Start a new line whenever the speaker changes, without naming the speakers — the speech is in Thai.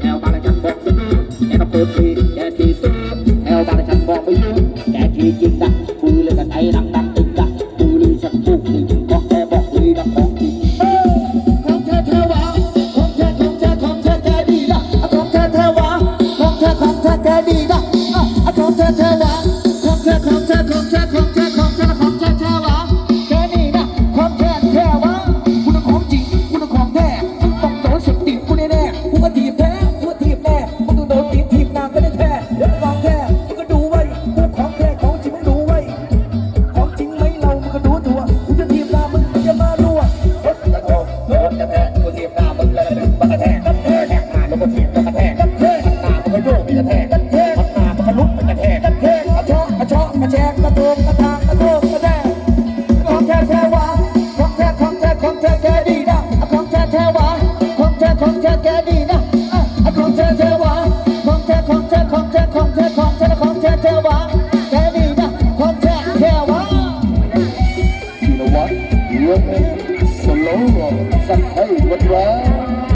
แอวบางฉันบอกซื้อแกก็เปิดทีแกทีซื้อแอวบางฉันบอกไม่ยืมแกทีจริงดักคุยเลยกันไอ้หนังดังตึงดักคุยเลยฉันพูดจริงก็แกบอกเลยดังขอกที
ของแท้แท้วะของแท้ของแท้ของแท้แกดีละของแท้แท้วะของแท้ของแท้แกดี ก็ถีบแท้กูก็ถีบแน่มึงต้องโดนตีถีบนาก็ได้แท้เดี๋ยวของแท้มึงก็ดูไว้กูของแท้ของจริงมึงดูไว้ของจริงไหมเรามึงก็ดูตัวกูจะถีบหน้ามึงมึงอย่ามารั่ว
รถกระโดดรถกระแทกกูทีบหน้ามึงเลยดึงมันกระแทกกระแทกหน้าแล้วก็ทีบแล้วกระแทกกระแทกหน้ามันก็โยกมีกระแทกกระแทกหน้ามันก็ลุกเป็นกระแทก
กระเทกกระชาะกระชาะกระแชกกระโดงกระทางกระโดงกระแดงของแท้แท้วะของแท้ของแท้ของแท้แกดีนะของแท้แท้วะของแท้ของแท้แกดี ของแท้แทวะของแท้ของแท้ของแท้ของแท้ของแท้ของแท้แทวะแกดีนะของแท้แทวะ
You know what? You're a slow roll. Some hey, what right?